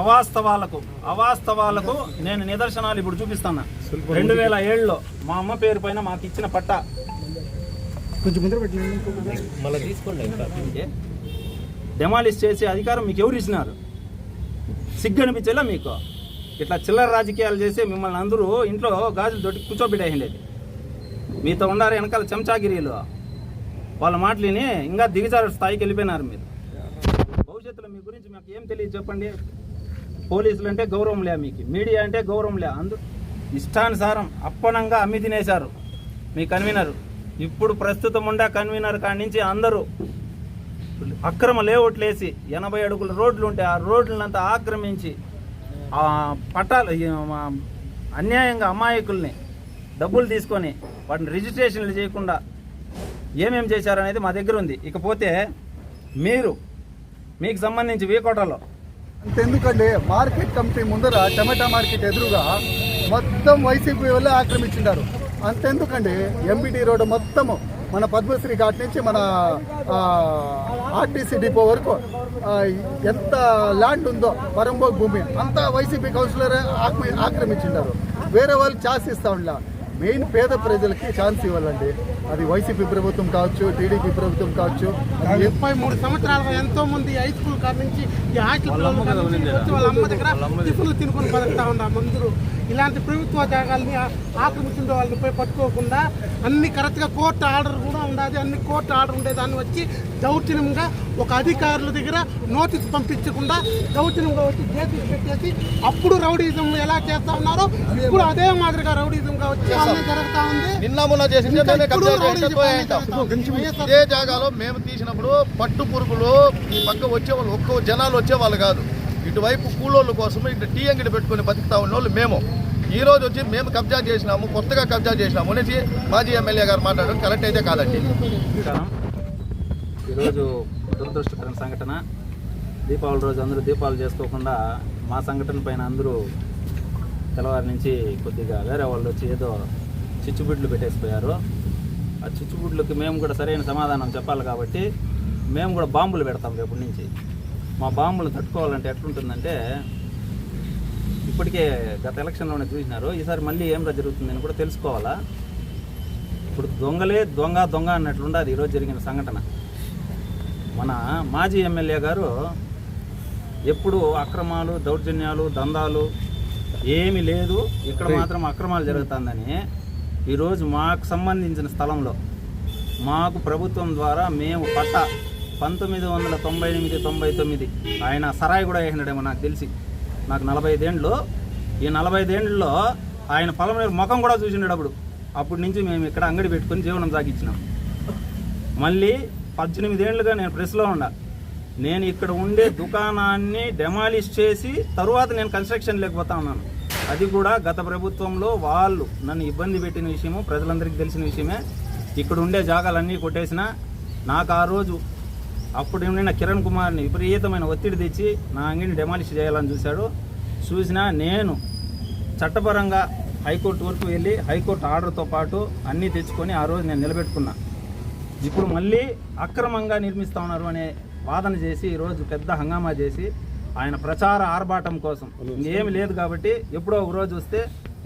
అవాస్తవాలకు అవాస్తవాలకు నేను నిదర్శనాలు ఇప్పుడు చూపిస్తాను. రెండు వేల ఏడులో మా అమ్మ పేరు పైన మాకు ఇచ్చిన పట్ట. డెమాలిష్ చేసే అధికారం మీకు ఎవరు ఇచ్చినారు? సిగ్గు అనిపించేలా మీకు. ఇట్లా చిల్లర రాజకీయాలు చేసి మిమ్మల్ని అందరూ ఇంట్లో గాజులు తోటి కూర్చోబెట్టేయండి మీతో ఉండారు వెనకాల చెంచాగిరీలు. వాళ్ళ మాటలిని ఇంకా దిగజారు స్థాయికి వెళ్ళిపోయినారు మీరు. భవిష్యత్తులో మీ గురించి మాకు ఏం తెలియదు చెప్పండి. పోలీసులు అంటే గౌరవం లే మీకు. మీడియా అంటే గౌరవం లే అందు ఇష్టానుసారం అప్పనంగా అమ్మి తినేశారు. మీ కన్వీనర్. ఇప్పుడు ప్రస్తుతం ఉండే కన్వీనర్ కాడి నుంచి అందరూ అక్రమ లేఅవుట్లు వేసి ఎనభై అడుగుల రోడ్లు ఉంటే ఆ రోడ్లంతా ఆక్రమించి పట్టాలు అన్యాయంగా అమాయకుల్ని డబ్బులు తీసుకొని వాటిని రిజిస్ట్రేషన్లు చేయకుండా ఏమేం చేశారనేది మా దగ్గర ఉంది. ఇకపోతే మీరు మీకు సంబంధించి వీకోటలో అంతెందుకండి మార్కెట్ కమిటీ ముందర టమాటా మార్కెట్ ఎదురుగా మొత్తం వైసీపీ వాళ్ళే ఆక్రమించిండారు. అంతెందుకండి ఎంబీటీ రోడ్డు మొత్తము మన పద్మశ్రీ ఘాట్ నుంచి మన ఆర్టీసీ డిపో వరకు ఎంత ల్యాండ్ ఉందో పరంబోగ్ భూమి అంతా వైసీపీ కౌన్సిలర్ ఆక్రమి ఆక్రమించిండారు. వేరే వాళ్ళు ఛాన్స్ ఇస్తా ఉండ. మెయిన్ పేద ప్రజలకి ఛాన్స్ ఇవ్వాలండి. అది వైసీపీ ప్రభుత్వం కావచ్చు టీడీపీ ప్రభుత్వం కావచ్చు ముప్పై మూడు సంవత్సరాలుగా ఎంతో మంది హై స్కూల్ కాడ నుంచి ఈ హాస్టల్ వచ్చి వాళ్ళ అమ్మ దగ్గర టిఫిన్లు తినుకొని బతుకుతా ఉన్నారు అందరూ ఇలాంటి ప్రభుత్వ జాగాల్ని ఆక్రమించుండే వాళ్ళని పోయి పట్టుకోకుండా అన్ని కరెక్ట్గా కోర్టు ఆర్డర్ కూడా ఉండదు. అన్ని కోర్టు ఆర్డర్ ఉండేదాన్ని వచ్చి దౌర్జన్యంగా ఒక అధికారుల దగ్గర నోటీస్ పంపించకుండా దౌర్జన్యంగా వచ్చి జేసీ పెట్టేసి అప్పుడు రౌడీజం ఎలా చేస్తా ఉన్నారో ఇప్పుడు అదే మాదిరిగా రౌడీజంగా వచ్చి అన్నీ జరుగుతా ఉంది. నిన్న మొన్న చేసిందే ఇదే జాగాలో మేము తీసినప్పుడు పట్టు పురుగులు ఈ పక్క వచ్చేవాళ్ళు ఒక్క జనాలు వచ్చేవాళ్ళు కాదు. ఇటువైపు కూలోళ్ళ కోసం ఇటు టీ అంగడి పెట్టుకొని బతుకుతా ఉన్న వాళ్ళు మేము. ఈ రోజు వచ్చి మేము కబ్జా చేసినాము కొత్తగా కబ్జా చేసినాము అనేసి మాజీ ఎమ్మెల్యే గారు మాట్లాడడం కరెక్ట్ అయితే కాదండి. ఈరోజు దురదృష్టకరమైన సంఘటన. దీపావళి రోజు అందరూ దీపాలు చేసుకోకుండా మా సంఘటన పైన అందరూ తెల్లవారి నుంచి కొద్దిగా వేరే వాళ్ళు వచ్చి ఏదో చిచ్చుబిడ్లు పెట్టేసిపోయారు. ఆ చిచ్చుబుడ్లకి మేము కూడా సరైన సమాధానం చెప్పాలి కాబట్టి మేము కూడా బాంబులు పెడతాం రేపటి నుంచి. మా బాంబులు తట్టుకోవాలంటే ఎట్లుంటుందంటే ఇప్పటికే గత ఎలక్షన్లోనే చూసినారు. ఈసారి మళ్ళీ ఏం జరుగుతుందని కూడా తెలుసుకోవాలా? ఇప్పుడు దొంగలే దొంగ దొంగ అన్నట్లుండదు ఈరోజు జరిగిన సంఘటన. మన మాజీ ఎమ్మెల్యే గారు ఎప్పుడు అక్రమాలు దౌర్జన్యాలు దందాలు ఏమీ లేదు. ఇక్కడ మాత్రం అక్రమాలు జరుగుతుందని ఈరోజు మాకు సంబంధించిన స్థలంలో మాకు ప్రభుత్వం ద్వారా మేము పట్ట పంతొమ్మిది వందల తొంభై ఎనిమిది తొంభై తొమ్మిది ఆయన సరాయి కూడా వేసినాడేమో నాకు తెలిసి. నాకు నలభై ఐదేండ్లు ఈ నలభై ఐదేండ్లలో ఆయన పొలం ముఖం కూడా చూసిండాడు అప్పుడు. అప్పటి నుంచి మేము ఇక్కడ అంగడి పెట్టుకొని జీవనం సాగించినాం. మళ్ళీ పద్దెనిమిదేండ్లుగా నేను ప్రెస్లో ఉండా. నేను ఇక్కడ ఉండే దుకాణాన్ని డెమాలిష్ చేసి తరువాత నేను కన్స్ట్రక్షన్ లేకపోతా ఉన్నాను. అది కూడా గత ప్రభుత్వంలో వాళ్ళు నన్ను ఇబ్బంది పెట్టిన విషయము ప్రజలందరికీ తెలిసిన విషయమే. ఇక్కడ ఉండే జాగాలన్నీ కొట్టేసిన నాకు ఆ రోజు అప్పుడు ఉండిన కిరణ్ కుమార్ని విపరీతమైన ఒత్తిడి తెచ్చి నా అంగిని డెమాలిష్ చేయాలని చూశాడు. చూసినా నేను చట్టపరంగా హైకోర్టు వరకు వెళ్ళి హైకోర్టు ఆర్డర్తో పాటు అన్నీ తెచ్చుకొని ఆ రోజు నేను నిలబెట్టుకున్నా. ఇప్పుడు మళ్ళీ అక్రమంగా నిర్మిస్తా ఉన్నారు అనే వాదన చేసి ఈరోజు పెద్ద హంగామా చేసి ఆయన ప్రచార ఆర్భాటం కోసం. ఏమి లేదు కాబట్టి ఎప్పుడో ఒక రోజు వస్తే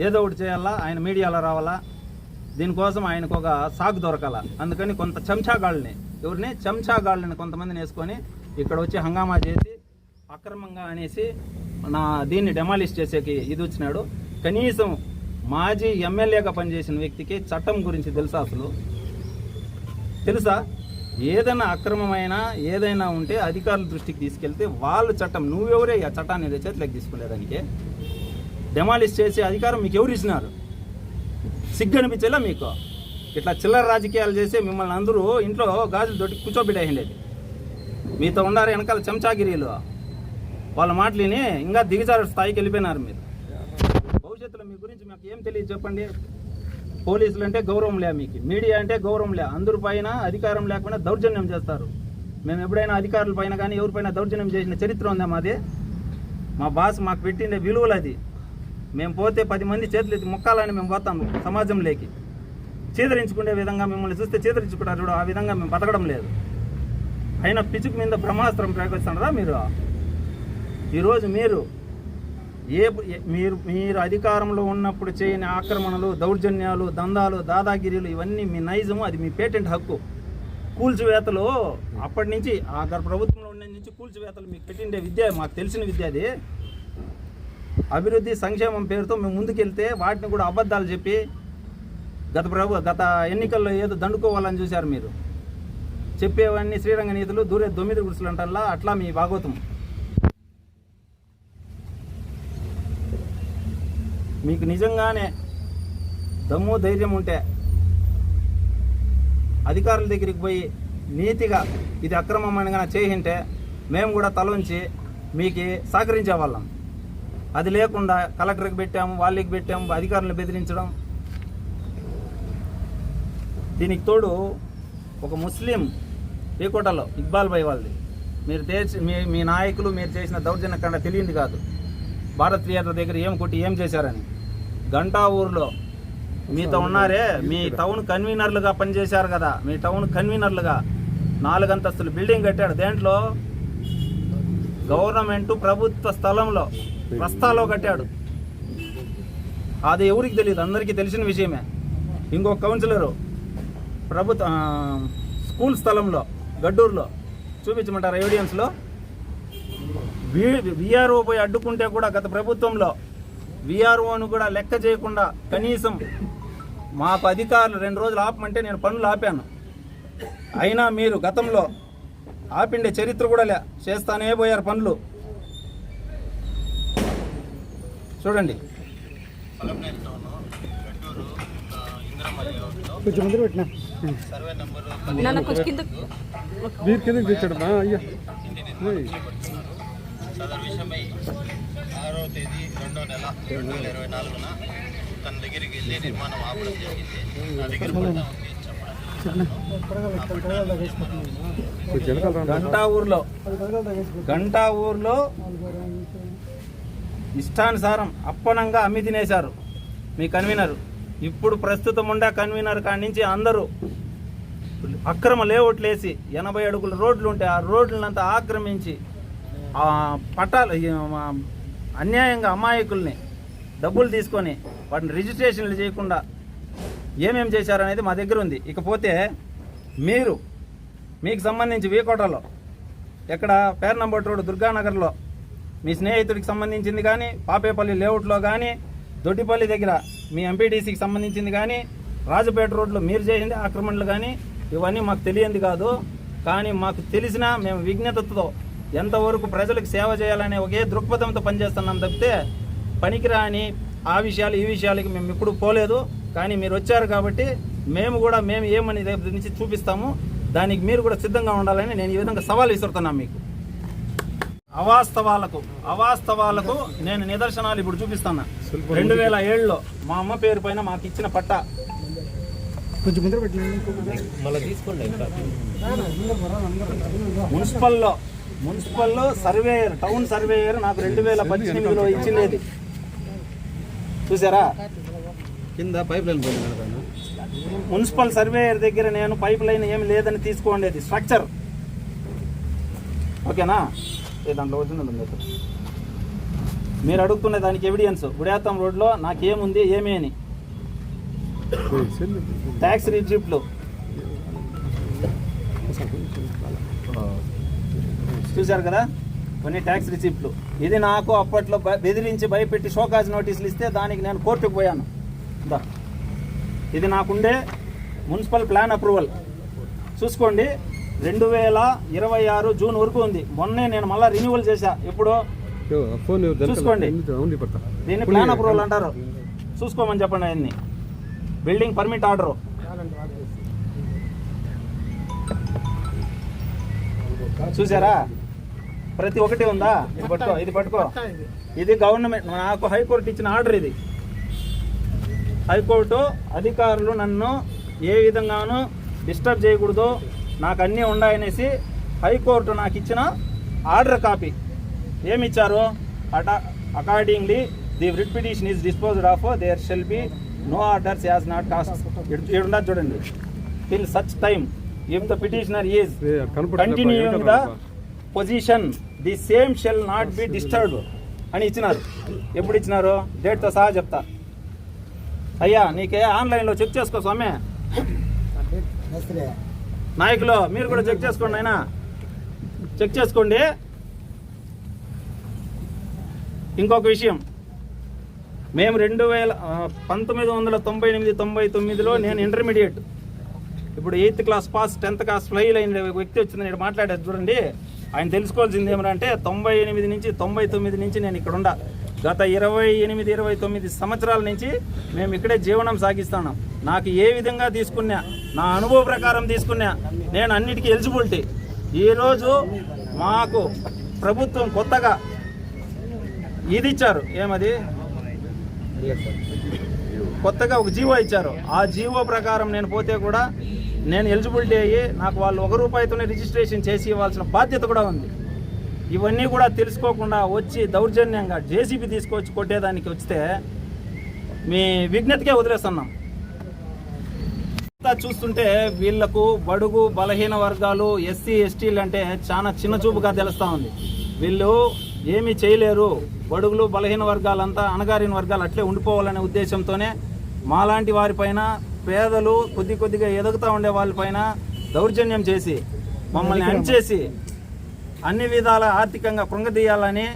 ఏదో ఒకటి చేయాలా ఆయన మీడియాలో రావాలా? దీనికోసం ఆయనకు ఒక సాగు దొరకాల. అందుకని కొంత చెంచాగాళ్ళని ఎవరిని? చెంచాగాళ్ళని కొంతమందిని వేసుకొని ఇక్కడ వచ్చి హంగామా చేసి అక్రమంగా అనేసి నా దీన్ని డెమాలిష్ చేసేకి ఇది వచ్చినాడు. కనీసం మాజీ ఎమ్మెల్యేగా పనిచేసిన వ్యక్తికి చట్టం గురించి తెలుసా అసలు? తెలుసా? ఏదైనా అక్రమమైన ఏదైనా ఉంటే అధికారుల దృష్టికి తీసుకెళ్తే వాళ్ళు చట్టం నువ్వెవరే ఆ చట్టాన్ని చేతిలోకి తీసుకునేదానికి డెమాలిష్ చేసే అధికారం మీకు ఎవరు ఇచ్చినారు? సిగ్గనిపించేలా మీకు? ఇట్లా చిల్లర రాజకీయాలు చేసి మిమ్మల్ని అందరూ ఇంట్లో గాజులు తోటి కూర్చోబెట్టేయండి మీతో ఉన్నారు వెనకాల చెంచాగిరీలు. వాళ్ళ మాటలిని ఇంకా దిగజారు స్థాయికి వెళ్ళిపోయినారు మీరు. భవిష్యత్తులో మీ గురించి మాకు ఏం తెలియదు చెప్పండి. పోలీసులు అంటే గౌరవం లే మీకు. మీడియా అంటే గౌరవం లే అందరి పైన అధికారం లేకుండా దౌర్జన్యం చేస్తారు. మేము ఎప్పుడైనా అధికారుల పైన కానీ ఎవరిపైన దౌర్జన్యం చేసిన చరిత్ర ఉందా మాది? మా బాస్ మాకు పెట్టిండే విలువలు అది. మేము పోతే పది మంది చేతులు ఎత్తి మొక్కాలని మేము పోతాము సమాజంలోకి. చీదరించుకునే విధంగా మిమ్మల్ని చూస్తే చీదరించుకుంటారు చూడు ఆ విధంగా మేము బతకడం లేదు. అయినా పిచ్చుకు మీద బ్రహ్మాస్త్రం ప్రయోగిస్తున్నారా మీరు? ఈరోజు మీరు ఏ ఏ- మీరు మీరు అధికారంలో ఉన్నప్పుడు చేయని ఆక్రమణలు దౌర్జన్యాలు దందాలు దాదాగిరీలు ఇవన్నీ మీ నైజము అది మీ పేటెంట్ హక్కు. కూల్చివేతలు అప్పటి నుంచి ఆ ప్రభుత్వంలో ఉండే నుంచి కూల్చివేతలు మీకు పెట్టిండే విద్య మాకు తెలిసిన విద్య అది. అభివృద్ధి సంక్షేమం పేరుతో మేము ముందుకెళ్తే వాటిని కూడా అబద్ధాలు చెప్పి గత ప్రభు గత ఎన్నికల్లో ఏదో దండుకోవాలని చూశారు మీరు. చెప్పేవన్నీ శ్రీరంగ నీతులు దూరే దొమ్మిది గుడిసెలు అంటల్లా అట్లా మీ భాగవతం మీకు నిజంగానే దమ్ము ధైర్యం ఉంటే అధికారుల దగ్గరికి పోయి నీతిగా ఇది అక్రమమైన కనుక చేయింటే మేము కూడా తలంచి మీకు సహకరించే వాళ్ళం. అది లేకుండా కలెక్టర్కి పెట్టాము వాళ్ళకి పెట్టాము అధికారులను బెదిరించడం. దీనికి తోడు ఒక ముస్లిం రేకోటలో ఇక్బాల్ భాయ్ వాళ్ళది. మీరు తెచ్చి మీ మీ నాయకులు మీరు చేసిన దౌర్జన్య కండ తెలియంది కాదు. భారత్ థియేటర్ దగ్గర ఏం కొట్టి ఏం చేశారని. గంటా ఊర్లో మీతో ఉన్నారే మీ టౌన్ కన్వీనర్లుగా పనిచేశారు కదా. మీ టౌన్ కన్వీనర్లుగా నాలుగు అంతస్తులు బిల్డింగ్ కట్టాడు. దేంట్లో? గవర్నమెంట్ ప్రభుత్వ స్థలంలో రస్తాలో కట్టాడు. అది ఎవరికి తెలియదు అందరికీ తెలిసిన విషయమే. ఇంకొక కౌన్సిలరు ప్రభుత్వ స్కూల్ స్థలంలో గడ్డూరులో చూపించమంటారు ఎవిడియన్స్లో విఆర్ఓ పోయి అడ్డుకుంటే కూడా గత ప్రభుత్వంలో విఆర్ఓను కూడా లెక్క చేయకుండా కనీసం మాకు అధికారులు రెండు రోజులు ఆపమంటే నేను పనులు ఆపాను. అయినా మీరు గతంలో ఆపిండే చరిత్ర కూడా లే చేస్తానే పోయారు పనులు. చూడండి. కొంచెం ముందు పెట్టినా? నాన్న కొంచెం కింద మీరు కిందకి తెచ్చాడు అయ్యా. సదరు విషయమై ఆరో తేదీ రెండో నెల రెండు వేల ఇరవై నాలుగున తన దగ్గరికి వెళ్ళి నిర్మాణం ఆపడం జరిగింది. నా దగ్గర పట్టా ఉంది గంటా ఊర్లో గంటా ఊర్లో ఇష్టానుసారం అప్పనంగా అమ్మి తినేశారు మీ కన్వీనర్. ఇప్పుడు ప్రస్తుతం ఉండే కన్వీనర్ కాడి నుంచి అందరూ అక్రమ లేఅవుట్లేసి ఎనభై అడుగుల రోడ్లు ఉంటాయి ఆ రోడ్లంతా ఆక్రమించి పట్టాలు అన్యాయంగా అమాయకుల్ని డబ్బులు తీసుకొని వాటిని రిజిస్ట్రేషన్లు చేయకుండా ఏమేం చేశారనేది మా దగ్గర ఉంది. ఇకపోతే మీరు మీకు సంబంధించి వీకోటలో ఎక్కడ పేర్నంబట్ రోడ్ దుర్గానగర్లో మీ స్నేహితుడికి సంబంధించింది కానీ పాపేపల్లి లేఅవుట్లో కానీ దొడ్డిపల్లి దగ్గర మీ ఎంపీటీసీకి సంబంధించింది కానీ రాజపేట రోడ్లో మీరు చేసింది ఆక్రమణలు కానీ ఇవన్నీ మాకు తెలియంది కాదు. కానీ మాకు తెలిసిన మేము విజ్ఞతతో ఎంతవరకు ప్రజలకు సేవ చేయాలనే ఒకే దృక్పథంతో పనిచేస్తున్నాం తప్పితే పనికిరాని ఆ విషయాలు ఈ విషయాలకి మేము ఇప్పుడు పోలేదు. కానీ మీరు వచ్చారు కాబట్టి మేము కూడా మేము ఏమని రేపు నుంచి చూపిస్తాము. దానికి మీరు కూడా సిద్ధంగా ఉండాలని నేను ఈ విధంగా సవాల్ విసురుతున్నాను మీకు. అవాస్తవాలకు అవాస్తవాలకు నేను నిదర్శనాలు ఇప్పుడు చూపిస్తాను. రెండు వేల ఏడులో మా అమ్మ పేరు పైన మాకు ఇచ్చిన పట్ట. మున్సిపల్లో మున్సిపల్లో సర్వేయర్ టౌన్ సర్వేయర్ నాకు రెండు వేల పద్దెనిమిదిలో ఇచ్చినది చూసారా? కింద పైప్ లైన్ మున్సిపల్ సర్వేయర్ దగ్గర నేను పైప్ లైన్ ఏమి లేదని తీసుకోండేది. స్ట్రక్చర్. ఓకేనా? దాంట్లో వచ్చింది. మీరు అడుగుతున్న దానికి ఎవిడియన్స్ గుడాతం రోడ్లో నాకేముంది ఏమి అని. ట్యాక్స్ రిసిప్ట్లు చూశారు కదా? కొన్ని ట్యాక్స్ రిసిప్ట్లు ఇది నాకు అప్పట్లో బెదిరించి భయపెట్టి షోకాజ్ నోటీసులు ఇస్తే దానికి నేను కోర్టుకు పోయాను. దా ఇది నాకుండే మున్సిపల్ ప్లాన్ అప్రూవల్. చూసుకోండి రెండు వేల ఇరవై ఆరు జూన్ వరకు ఉంది. మొన్నే నేను మళ్ళీ రెన్యువల్ చేశా. ఇప్పుడు చూసుకోండి. దీన్ని ప్లాన్ అప్రూవల్ అంటారు. చూసుకోమని చెప్పండి ఆయన్ని. బిల్డింగ్ పర్మిట్ ఆర్డర్ చూసారా ప్రతి ఒక్కటి ఉందా? ఇది పట్టుకో ఇది పట్టుకో. ఇది గవర్నమెంట్ నాకు హైకోర్టు ఇచ్చిన ఆర్డర్ ఇది. హైకోర్టు అధికారులు నన్ను ఏ విధంగానూ డిస్టర్బ్ చేయకూడదు నాకు అన్నీ ఉన్నాయనేసి హైకోర్టు నాకు ఇచ్చిన ఆర్డర్ కాపీ. ఏమి ఇచ్చారు అట accordingly the writ petition is disposed of there shall be no orders as not cost చూడండి. Till such time if the petitioner is continuing the position the same shall not be disturb అని ఇచ్చినారు. ఎప్పుడు ఇచ్చినారు? డేట్తో సహా చెప్తా. అయ్యా నీకే ఆన్లైన్లో చెక్ చేసుకో స్వామి. నాయకులు మీరు కూడా చెక్ చేసుకోండి అయినా చెక్ చేసుకోండి. ఇంకొక విషయం. మేము రెండు వేల పంతొమ్మిది వందల తొంభై ఎనిమిది తొంభై తొమ్మిదిలో నేను ఇంటర్మీడియట్ ఇప్పుడు eighth class pass tenth class fail అయిన వ్యక్తి వచ్చింది నేను మాట్లాడేది చూడండి. ఆయన తెలుసుకోవాల్సింది ఏమంటే తొంభై ఎనిమిది నుంచి తొంభై తొమ్మిది నుంచి నేను ఇక్కడ ఉండా. గత ఇరవై ఎనిమిది ఇరవై తొమ్మిది సంవత్సరాల నుంచి మేము ఇక్కడే జీవనం సాగిస్తున్నాం. నాకు ఏ విధంగా తీసుకున్నా నా అనుభవ ప్రకారం తీసుకున్నా నేను అన్నిటికీ ఎలిజిబిలిటీ. ఈరోజు మాకు ప్రభుత్వం కొత్తగా ఇది ఇచ్చారు. ఏమది? కొత్తగా ఒక జీవో ఇచ్చారు. ఆ జీవో ప్రకారం నేను పోతే కూడా నేను ఎలిజిబిలిటీ అయ్యి నాకు వాళ్ళు ఒక రూపాయితోనే రిజిస్ట్రేషన్ చేసి ఇవ్వాల్సిన బాధ్యత కూడా ఉంది. ఇవన్నీ కూడా తెలుసుకోకుండా వచ్చి దౌర్జన్యంగా జేసీబీ తీసుకొచ్చి కొట్టేదానికి వస్తే మీ విజ్ఞతకే వదిలేస్తున్నాం. అంతా చూస్తుంటే వీళ్ళకు బడుగు బలహీన వర్గాలు ఎస్సీ ఎస్టీలు అంటే చాలా చిన్న చూపుగా తెలుస్తూ ఉంది. వీళ్ళు ఏమీ చేయలేరు. బడుగులు బలహీన వర్గాలంతా అణగారిన వర్గాలు అట్లే ఉండిపోవాలనే ఉద్దేశంతోనే మాలాంటి వారిపైన పేదలు కొద్ది కొద్దిగా ఎదుగుతూ ఉండే వాళ్ళపైన దౌర్జన్యం చేసి మమ్మల్ని అణిచేసి అన్ని విధాల ఆర్థికంగా కృంగదీయాలని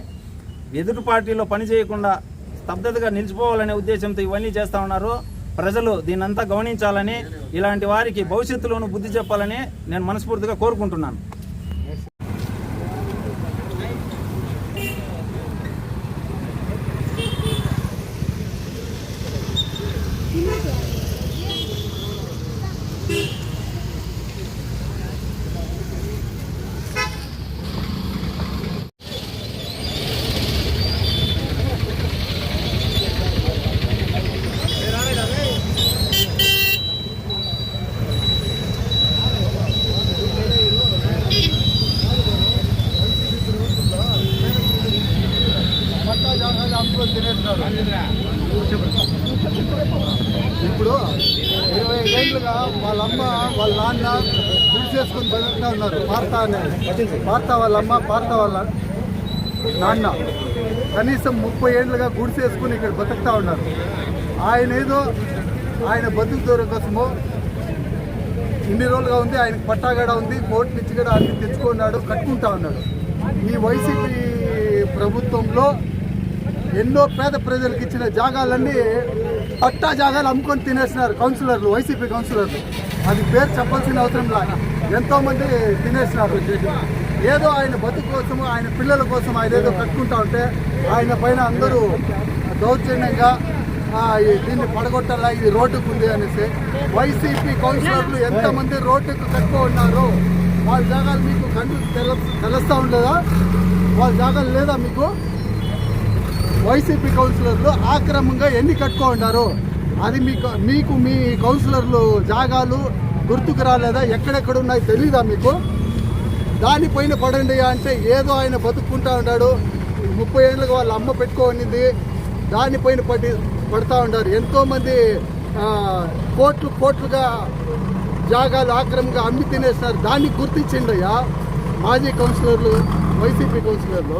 ఎదుటి పార్టీలో పని చేయకుండా స్తబ్దతగా నిలిచిపోవాలనే ఉద్దేశంతో ఇవన్నీ చేస్తూ ఉన్నారు. ప్రజలు దీన్నంతా గమనించాలని ఇలాంటి వారికి భవిష్యత్తులోనూ బుద్ధి చెప్పాలని నేను మనస్ఫూర్తిగా కోరుకుంటున్నాను పట్టా జాగాలు అమ్ముకొని తినేస్తున్నారు ఇప్పుడు ఇరవై ఏళ్ళుగా వాళ్ళ అమ్మ వాళ్ళ నాన్న గుడి చేసుకొని బతుకుతా ఉన్నారు. పార్త అనేది పార్త వాళ్ళ అమ్మ పార్త వాళ్ళ నాన్న. కనీసం ముప్పై ఏళ్ళుగా గుడి చేసుకుని ఇక్కడ బతుకుతా ఉన్నారు. ఆయన ఏదో ఆయన బతుకు దూరం కోసమో ఇన్ని రోజులుగా ఉంది ఆయనకు పట్టాగడ ఉంది కోర్టు నుంచి కూడా అన్ని తెచ్చుకున్నాడు కట్టుకుంటా ఉన్నాడు. ఈ వైసీపీ ప్రభుత్వంలో ఎన్నో పేద ప్రజలకు ఇచ్చిన జాగాలన్నీ పట్టా జాగాలు అమ్ముకొని తినేసినారు కౌన్సిలర్లు వైసీపీ కౌన్సిలర్లు. అది పేరు చెప్పాల్సిన అవసరం లేదు ఎంతోమంది తినేసినారు ఏదో ఆయన బతుకు కోసం ఆయన పిల్లల కోసం ఆయన ఏదో కట్టుకుంటా ఉంటే ఆయన పైన అందరూ దౌర్జన్యంగా దీన్ని పడగొట్టాలా ఇది రోడ్డుకు ఉంది అనేసి వైసీపీ కౌన్సిలర్లు ఎంతమంది రోడ్డుకు కట్టుకో ఉన్నారు వాళ్ళ జాగాలు మీకు కంటి తెల తెలుస్తూ ఉండదా? వాళ్ళ జాగాలు లేదా మీకు? వైసీపీ కౌన్సిలర్లు ఆక్రమంగా ఎన్ని కట్టుకో ఉన్నారు అది మీకు మీకు మీ కౌన్సిలర్లు జాగాలు గుర్తుకు రాలేదా? ఎక్కడెక్కడ ఉన్నాయి తెలీదా మీకు? దానిపైన పడండి అంటే ఏదో ఆయన బతుక్కుంటా ఉన్నాడు ముప్పై ఏళ్ళకి వాళ్ళ అమ్మ పెట్టుకోనిది దానిపైన పడి పడతా ఉన్నారు ఎంతోమంది కోట్లు కోట్లుగా జాగాలు ఆక్రమంగా అమ్మి తినేస్తున్నారు దాన్ని గుర్తించిండయ్యా మాజీ కౌన్సిలర్లు వైసీపీ కౌన్సిలర్లు.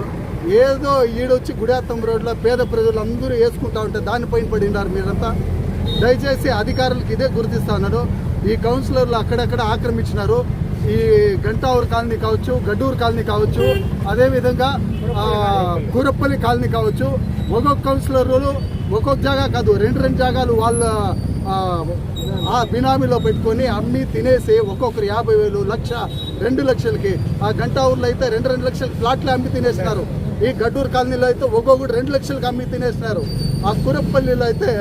ఏదో ఈడొచ్చి గుడాత్తం రోడ్లో పేద ప్రజలు అందరూ వేసుకుంటా ఉంటే దానిపైన పడినారు మీరంతా. దయచేసి అధికారులకు ఇదే గుర్తిస్తా ఉన్నాడు. ఈ కౌన్సిలర్లు అక్కడక్కడ ఆక్రమించినారు. ఈ గంటావూరు కాలనీ కావచ్చు గడ్డూరు కాలనీ కావచ్చు అదేవిధంగా కూరప్పల్లి కాలనీ కావచ్చు ఒక్కొక్క కౌన్సిలర్లు ఒక్కొక్క జాగా కాదు రెండు రెండు జాగాలు వాళ్ళ ఆ, బినామీలో పెట్టుకొని అమ్మి తినేసి ఒక్కొక్కరు యాభై వేలు లక్ష రెండు లక్షలకి ఆ గంటా ఊర్లో అయితే రెండు రెండు లక్షల ఫ్లాట్లు అమ్మి తినేస్తున్నారు ఈ గడ్డూరు కాలనీలో అయితే ఒక్కొక్కటి రెండు లక్షలకు అమ్మి తినేస్తున్నారు ఆ కురప్పల్లిలో అయితే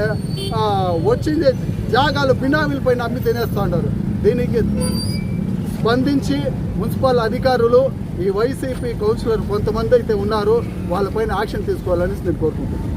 వచ్చింది జాగాలు బినామీల పైన అమ్మి తినేస్తూ ఉన్నారు. దీనికి స్పందించి మున్సిపల్ అధికారులు ఈ వైసీపీ కౌన్సిలర్ కొంతమంది అయితే ఉన్నారు. వాళ్ళపైన యాక్షన్ తీసుకోవాలని నేను కోరుకుంటున్నాను.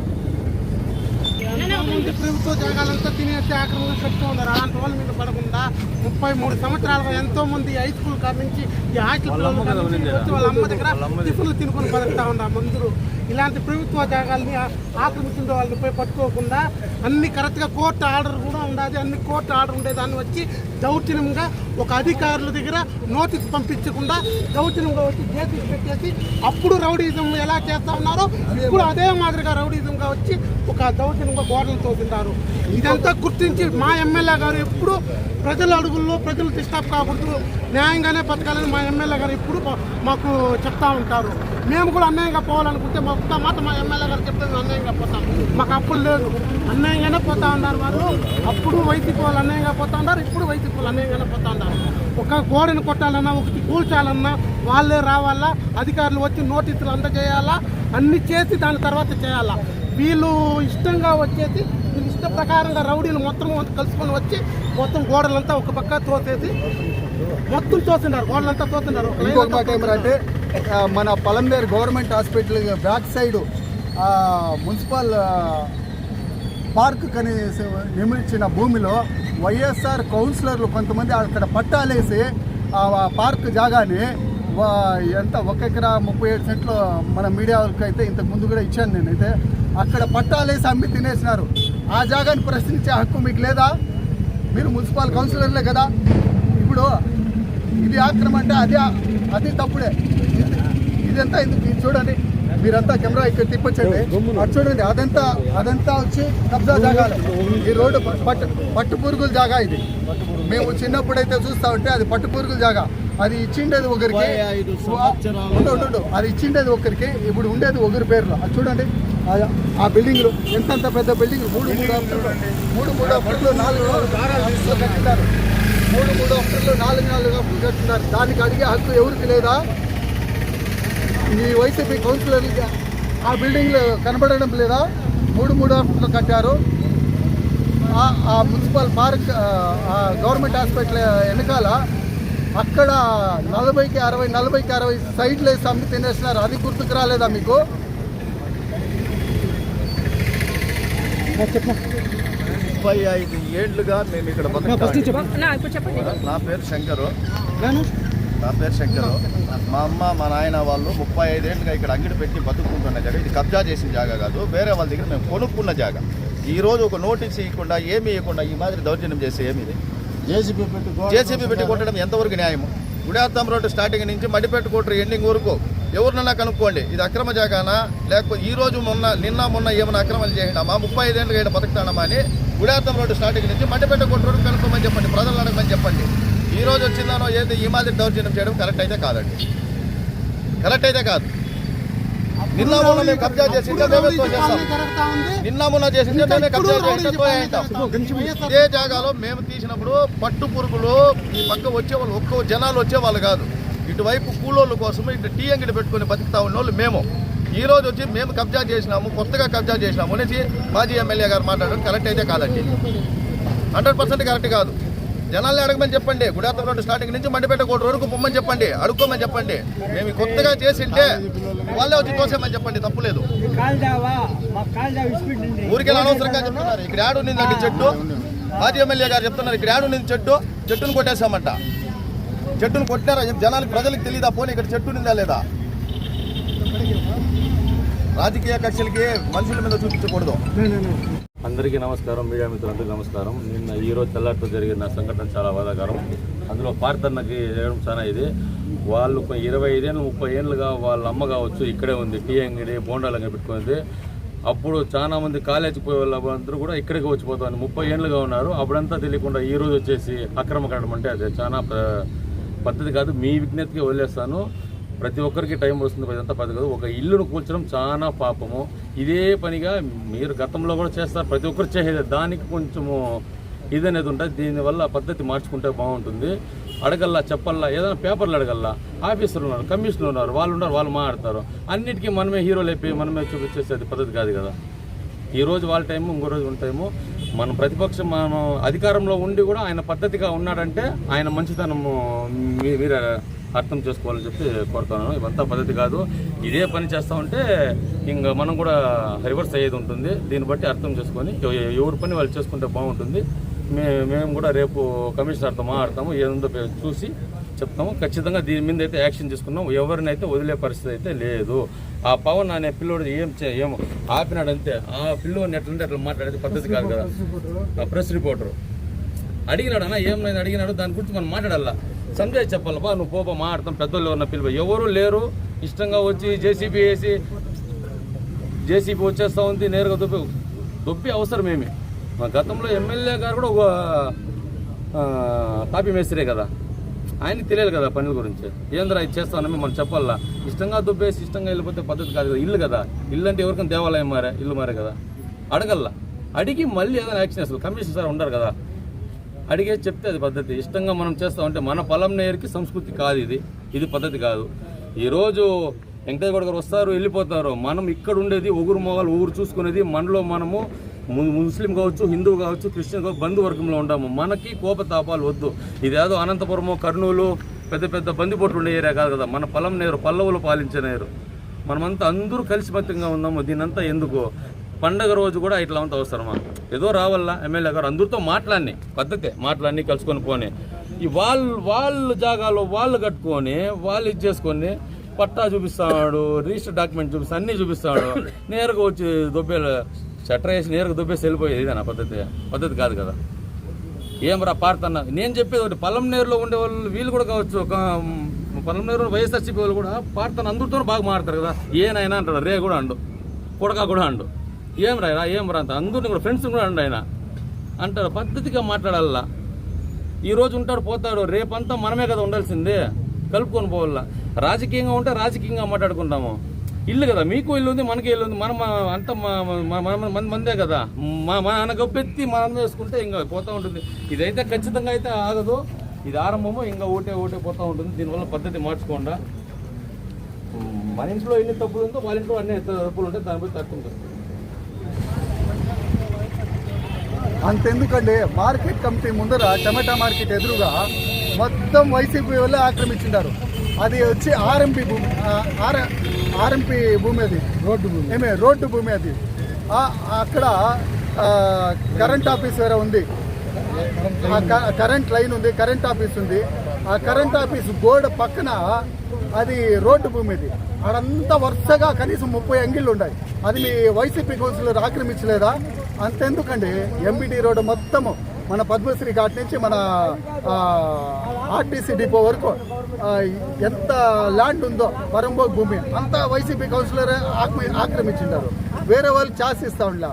ముందు ప్రభుత్వ జాగాలంతా తినేసి ఆక్రమణ చెప్తూ ఉన్నారు. అలాంటి వాళ్ళ మీద పడకుండా ముప్పై మూడు సంవత్సరాలుగా ఎంతో మంది హై స్కూల్ కాడ నుంచి ఈ హాస్టల్ పిల్లలు నుంచి వాళ్ళ అమ్మ దగ్గర టిఫిన్లు తినుకొని బతుకుతా ఉన్నారు. అందరూ ఇలాంటి ప్రభుత్వ జాగాల్ని ఆ- ఆక్రమించిన వాళ్ళని పోయి పట్టుకోకుండా అన్ని కరెక్ట్గా కోర్టు ఆర్డర్ కూడా ఉండదు. అన్ని కోర్టు ఆర్డర్ ఉండేదాన్ని వచ్చి దౌర్జన్యంగా ఒక అధికారుల దగ్గర నోటీస్ పంపించకుండా దౌర్జన్యంగా వచ్చి జేసీ పెట్టేసి అప్పుడు రౌడీజం ఎలా చేస్తా ఉన్నారో ఇప్పుడు అదే మాదిరిగా రౌడీజంగా వచ్చి ఒక దౌర్జన్యంగా గోడలు తోపుతున్నారు ఇదంతా గుర్తించి మా ఎమ్మెల్యే గారు ఎప్పుడు ప్రజల అడుగుల్లో ప్రజలు డిస్టర్బ్ కాకూడదు. న్యాయంగానే బతకాలని మా ఎమ్మెల్యే గారు ఎప్పుడు మాకు చెప్తా ఉంటారు. మేము కూడా అన్యాయంగా పోవాలనుకుంటే మా ఒక్క మాట మా ఎమ్మెల్యే గారు చెప్తే మేము అన్యాయంగా పోతాం. మాకు అప్పుడు లేదు. అన్యాయంగానే పోతా ఉన్నారు వాళ్ళు అప్పుడు వైసీపీ వాళ్ళు అన్యాయంగా పోతా ఉన్నారు ఇప్పుడు వైసీపీ వాళ్ళు అన్యాయంగానే పోతా ఉన్నారు. ఒక గోడను కొట్టాలన్నా ఒకటి కూల్చాలన్నా వాళ్ళే రావాలా అధికారులు వచ్చి నోటీసులు అందజేయాలా అన్ని చేసి దాని తర్వాత చేయాలా. వీళ్ళు ఇష్టంగా వచ్చేసి వీళ్ళు ఇష్ట ప్రకారంగా రౌడీలు మొత్తం కలుసుకొని వచ్చి మొత్తం గోడలంతా ఒక పక్క తోసేసి మొత్తం తోస్తున్నారు గోడలంతా తోస్తున్నారు మన Palamaner government hospital back side municipal park కని నిర్మించిన భూమిలో వైఎస్ఆర్ కౌన్సిలర్లు కొంతమంది అక్కడ పట్టాలేసి ఆ పార్క్ జాగాని ఎంత ఒక ఎకరా ముప్పై ఏడు సెంట్లు మన మీడియా వాళ్ళకి అయితే ఇంతకు ముందు కూడా ఇచ్చాను నేనైతే. అక్కడ పట్టాలేసి అమ్మి తినేసినారు. ఆ జాగాని ప్రశ్నించే హక్కు మీకు లేదా? మీరు మున్సిపల్ కౌన్సిలర్లే కదా. ఇప్పుడు ఇది ఆక్రమణ అంటే అది అది తప్పుడే. ఇదంతా ఎందుకు ఇది చూడండి? మీరంతా కెమెరా ఇక్కడ తిప్పొచ్చండి. అది చూడండి అదంతా అదంతా వచ్చి కబ్జా జాగాలే. ఈ రోడ్డు పట్టు పట్టు పురుగుల జాగా ఇది. మేము చిన్నప్పుడైతే చూస్తా ఉంటే అది పట్టు పురుగుల జాగా. అది ఇచ్చిండేది ఒకరికి. ఉండు. అది ఇచ్చిండేది ఒకరికి. ఇప్పుడు ఉండేది ఒకరి పేరులో. అది చూడండి. ఆ- బిల్డింగ్లు. ఎంతంత పెద్ద బిల్డింగ్ మూడు మూడు మూడు మూడు అఫ్టర్లు నాలుగు అఫ్టర్లు కట్టినారు. మూడు మూడు అఫ్టర్లు నాలుగు నాలుగు కట్టినారు. దానికి అడిగే హక్కు ఎవరికి లేదా? ఈ వైసీపీ కౌన్సిలర్లకి ఆ బిల్డింగ్లు కనబడడం లేదా మూడు మూడు అఫ్టర్లు కట్టారు. ఆ- ఆ మున్సిపల్ పార్క్ గవర్నమెంట్ హాస్పిటల్ వెనకాల అక్కడ నలభైకి అరవై నలభైకి అరవై సైట్లు వేసి అమ్మి తినేస్తున్నారు. అది గుర్తుకు రాలేదా మీకు? ముప్పై ఐదు ఏళ్ళుగా మేము ఇక్కడ నా పేరు శంకరు. నా పేరు శంకరు. మా అమ్మ మా నాయన వాళ్ళు ముప్పై ఐదేళ్ళుగా ఇక్కడ అంగడి పెట్టి బతుకుంటున్న జాగా. ఇది కబ్జా చేసిన జాగా కాదు వేరే వాళ్ళ దగ్గర మేము కొనుక్కున్న జాగా. ఈ రోజు ఒక నోటీస్ ఇవ్వకుండా ఏమీ ఇవ్వకుండా ఈ మాదిరి దౌర్జన్యం చేస్తే ఏమి ఇది జేసీబీ పెట్టి జేసీబీ పెట్టి కొట్టడం ఎంతవరకు న్యాయము? గుడార్థం రోడ్డు స్టార్టింగ్ నుంచి మడిపెట్టు కొట్టరు ఎండింగ్ వరకు ఎవరినన్నా కనుక్కోండి ఇది అక్రమ జాగానా? లేకపోతే ఈ రోజు మొన్న నిన్న మొన్న ఏమైనా అక్రమాలు చేసినామా ముప్పై ఐదేళ్ళుగా ఇక్కడ బతుకుతానమా అని గుడార్థం రోడ్డు స్టార్టింగ్ నుంచి మడిపెట్టు కొట్టరు కనుక్కోమని చెప్పండి ప్రజలు అడగమని చెప్పండి. ఈ రోజు వచ్చిందానో ఏది? ఈ మాదిరి దౌర్జన్యం చేయడం కరెక్ట్ అయితే కాదండి. కరెక్ట్ అయితే కాదు. నిన్న మొన్న మేము కబ్జా చేసిందే మేమే తోసేస్తాం. నిన్న మొన్న మేమే కబ్జా తోసేస్తాం. ఇదే జాగాలో మేము తీసినప్పుడు పట్టు పురుగులు ఈ పక్క వచ్చేవాళ్ళు ఒక్క జనాలు వచ్చేవాళ్ళు కాదు. ఇటువైపు కూలోళ్ళ కోసం ఇటు టీ అంగడి పెట్టుకొని బతుకుతా ఉన్న వాళ్ళు మేము. ఈ రోజు వచ్చి మేము కబ్జా చేసినాము కొత్తగా కబ్జా చేసినాము అనేసి మాజీ ఎమ్మెల్యే గారు మాట్లాడడం కరెక్ట్ అయితే కాదండి. హండ్రెడ్ పర్సెంట్ కరెక్ట్ కాదు. జనాల్ని అడగమని చెప్పండి. గుడాతం రోడ్డు స్టార్టింగ్ నుంచి మండిపేట కోటి వరకు పొమ్మని చెప్పండి. అడుక్కోమని చెప్పండి. మేము కొత్తగా చేసింటే వాళ్ళే వచ్చి తోసేమని చెప్పండి. తప్పులేదు ఊరికే అనవసరంగా చెప్తున్నారు. ఇక్కడ యాడ్ ఉన్నిందండి చెట్టు. మాజీ ఎమ్మెల్యే గారు చెప్తున్నారు. ఇక్కడ యాడ్ ఉన్నింది చెట్టు. చెట్టును కొట్టేశామంట. చెట్టును కొట్టారా జనాలకు ప్రజలకు తెలియదా పోనీ ఇక్కడ చెట్టు ఉన్నిందా లేదా? రాజకీయ కక్షలకి మనుషుల మీద చూపించకూడదు. అందరికీ నమస్కారం మీడియా మిత్రులందరికీ నమస్కారం. నిన్న ఈరోజు తెల్లారితో జరిగిన సంఘటన చాలా బాధాకరం. అందులో పార్థన్నకి చేయడం చాలా ఇది. వాళ్ళు ఇరవై ఐదేళ్ళు ముప్పై ఏళ్ళుగా వాళ్ళ అమ్మ కావచ్చు ఇక్కడే ఉంది. టీ అంగడి బోండాలు అంగడి పెట్టుకుంది. అప్పుడు చాలా మంది కాలేజీ పోయే వాళ్ళందరూ కూడా ఇక్కడికి వచ్చిపోతాను ముప్పై ఏళ్ళుగా ఉన్నారు. అప్పుడంతా తెలియకుండా ఈ రోజు వచ్చేసి అక్రమ కట్టడం అంటే అది చాలా ప- పద్ధతి కాదు. మీ విజ్ఞతకి వదిలేస్తాను. ప్రతి ఒక్కరికి టైం వస్తుంది ఇదంతా పద్ధతి కాదు. ఒక ఇల్లును కూల్చడం చాలా పాపము. ఇదే పనిగా మీరు గతంలో కూడా చేస్తారు ప్రతి ఒక్కరు చేసేది దానికి కొంచెము ఇది అనేది ఉంటుంది. దీనివల్ల పద్ధతి మార్చుకుంటే బాగుంటుంది. అడగల్లా చెప్పల్లా ఏదైనా పేపర్లు అడగల్లా. ఆఫీసర్లు ఉన్నారు కమిషనర్ ఉన్నారు వాళ్ళు ఉన్నారు వాళ్ళు మాట్లాడతారు. అన్నిటికీ మనమే హీరోలు అయిపోయి మనమే చూపించేసేది పద్ధతి కాదు కదా. ఈ రోజు వాళ్ళ టైము ఇంకో రోజు మన టైము. మనం ప్రతిపక్షం మనం అధికారంలో ఉండి కూడా ఆయన పద్ధతిగా ఉన్నాడంటే ఆయన మంచితనము మీ- మీరు అర్థం చేసుకోవాలని చెప్పి కోరుతున్నాను. ఇవంతా పద్ధతి కాదు. ఇదే పని చేస్తూ ఉంటే ఇంకా మనం కూడా రివర్స్ అయ్యేది ఉంటుంది. దీన్ని బట్టి అర్థం చేసుకొని ఎవ- ఎవరి పని వాళ్ళు చేసుకుంటే బాగుంటుంది. మే మేము కూడా రేపు కమిషనర్తో మాట్లాడతాము. ఏముందో చూసి చెప్తాము. ఖచ్చితంగా దీని మీద అయితే యాక్షన్ తీసుకున్నాం ఎవరినైతే వదిలే పరిస్థితి అయితే లేదు. ఆ పవన్ అనే పిల్లోడు ఏం చే ఏం ఆపినాడంతే ఆ పిల్లోని ఎట్లంటే అట్లా మాట్లాడేది పద్ధతి కాదు కదా. ఆ ప్రెస్ రిపోర్టర్ అడిగినాడు అన్న ఏం లేదు అడిగినాడు. దాని గురించి మనం మాట్లాడాలా? సంజయ్ చెప్పాలబ్బా నువ్వు పోపా మాట్లాడతాం పెద్దోళ్ళు ఉన్న పిలువ ఎవరు లేరు ఇష్టంగా వచ్చి జేసీబీ వేసి జేసీబీ వచ్చేస్తా ఉంది నేరుగా దొబ్బి దొబ్బి ఏమి? మా గతంలో ఎమ్మెల్యే గారు కూడా ఒక తాపి మేస్త్రే కదా. ఆయనకి తెలియదు కదా పనుల గురించి. ఏంద్రా ఇది చేస్తానని మనం చెప్పాలా? ఇష్టంగా దుబ్బేసి ఇష్టంగా వెళ్ళిపోతే పద్ధతి కాదు కదా ఇల్లు కదా. ఇల్లు అంటే ఎవరికైనా దేవాలయం మారే ఇల్లు మారే కదా. అడగల్లా. అడిగి మళ్ళీ ఏదైనా యాక్షన్ వేస్తారు కమిషన్ సార్ ఉండరు కదా. అడిగే చెప్తే అది పద్ధతి. ఇష్టంగా మనం చేస్తామంటే మన పొలం నేరికి సంస్కృతి కాదు ఇది. ఇది పద్ధతి కాదు. ఈరోజు వెంకటేశ్వర గారు వస్తారు వెళ్ళిపోతారు. మనం ఇక్కడ ఉండేది ఊగురు మొగలు ఊరు చూసుకునేది మనలో మనము ము- ముస్లిం కావచ్చు హిందూ కావచ్చు క్రిస్టియన్ కావచ్చు బంధువర్గంలో ఉంటాము మనకి కోపతాపాలు వద్దు. ఇదేదో అనంతపురము కర్నూలు పెద్ద పెద్ద బందిపోట్లు ఉండే ఏరియా కాదు కదా. మన పొలం నేరు పల్లవులు పాలించే నేరు. మనమంతా అందరూ కలిసిబద్ధంగా ఉన్నాము. దీనంతా ఎందుకు? పండగ రోజు కూడా ఇట్లా అంత అవసరమా ఏదో రావాలా ఎమ్మెల్యే గారు అందరితో మాట్లాడిని పద్ధతే మాట్లాడి కలుసుకొని పోని. ఈ వాళ్ళు వాళ్ళ జాగాలో వాళ్ళు కట్టుకొని వాళ్ళు ఇది చేసుకొని పట్టా చూపిస్తాడు రిజిస్టర్ డాక్యుమెంట్ చూపిస్తా అన్నీ చూపిస్తాడు. నేరుగా వచ్చి దొబ్బేలు షట్టర్ వేసి నేరుగా దుబ్బేసి వెళ్ళిపోయేది ఇదేనా పద్ధతి? పద్ధతి కాదు కదా. ఏం రా పాడుతున్నా నేను చెప్పేది ఒకటి పల్లంనేరులో ఉండే వాళ్ళు వీళ్ళు కూడా కావచ్చు ఒక పల్లంనేరులో వైఎస్ఆర్సీపీ వాళ్ళు కూడా పార్తన్న అందరితో బాగా మాడతారు కదా. ఏనైనా అంటాడు రే కూడా అండు కొడక కూడా అండు. ఏం రా ఏం రా అంత? అందరిని కూడా ఫ్రెండ్స్ కూడా అండి ఆయన. అంటారు పద్ధతిగా మాట్లాడాలా ఈరోజు ఉంటాడు పోతాడు రేపంతా మనమే కదా ఉండాల్సిందే. కలుపుకొని పోవాలా. రాజకీయంగా ఉంటే రాజకీయంగా మాట్లాడుకుంటాము. ఇల్లు కదా మీకు ఇల్లు ఉంది మనకి ఇల్లు ఉంది. మనం అంత మన మందే కదా. మా మన గొప్పెత్తి మనం వేసుకుంటే ఇంకా పోతూ ఉంటుంది. ఇదైతే ఖచ్చితంగా అయితే ఆగదు. ఇది ఆరంభము ఇంకా ఓటే ఓటే పోతూ ఉంటుంది. దీనివల్ల పద్ధతి మార్చుకోండా. మన ఇంట్లో ఎన్ని తప్పులు ఉందో వాళ్ళ ఇంట్లో అన్ని తప్పులు ఉంటాయి దానిపై తక్కువ ఉంటుంది. అంతెందుకండి మార్కెట్ కమిటీ ముందర టమాటా మార్కెట్ ఎదురుగా మొత్తం వైసీపీ వల్ల ఆక్రమించిండారు. అది వచ్చి ఆర్ఎంపీ భూమి ఆర్ ఆర్ఎంపీ భూమి అది రోడ్డు భూమి. ఏమే రోడ్డు భూమి అది అక్కడ కరెంట్ ఆఫీస్ వేరే ఉంది. కరెంట్ లైన్ ఉంది కరెంట్ ఆఫీస్ ఉంది. ఆ కరెంట్ ఆఫీస్ గోడ పక్కన అది రోడ్డు భూమి ఇది అడంతా వరుసగా కనీసం ముప్పై అంగిళ్ళు ఉన్నాయి. అది మీ వైసీపీ కౌన్సిలర్ ఆక్రమించలేదా? అంతెందుకండి ఎంబీటీ రోడ్డు మొత్తము మన పద్మశ్రీ ఘాట్ నుంచి మన ఆర్టీసీ డిపో వరకు ఎంత ల్యాండ్ ఉందో పరంబోగ్ భూమి అంతా వైసీపీ కౌన్సిలర్ ఆక్రమి ఆక్రమించిండారు. వేరే వాళ్ళు ఛాన్స్ ఇస్తా ఉండ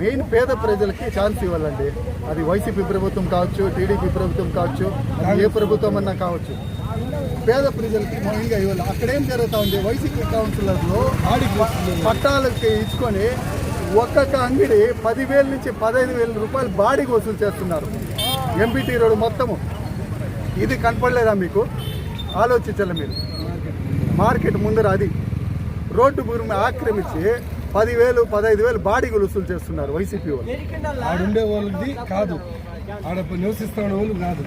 మెయిన్ పేద ప్రజలకి ఛాన్స్ ఇవ్వాలండి. అది వైసీపీ ప్రభుత్వం కావచ్చు టీడీపీ ప్రభుత్వం కావచ్చు అది ఏ ప్రభుత్వం అన్నా కావచ్చు. పేద ప్రజలకి మెయిన్గా ఇవ్వాలి. అక్కడ ఏం జరుగుతూ ఉంది? వైసీపీ కౌన్సిలర్లు పట్టాలకి ఇచ్చుకొని ఒక్కొక్క అంగడి పదివేల నుంచి పదహైదు వేల రూపాయలు బాడీకి వసూలు చేస్తున్నారు. ఎంపీటీ రోడ్డు మొత్తము. ఇది కనపడలేదా మీకు? ఆలోచించాలి మీరు. మార్కెట్ ముందర అది. రోడ్డు భూమి ఆక్రమించి పదివేలు పదహైదు వేలు బాడీకి వసూలు చేస్తున్నారు వైసీపీ వాళ్ళు. ఆడుండే వాళ్ళది కాదు. ఆడ నివసిస్తున్న వాళ్ళు కాదు.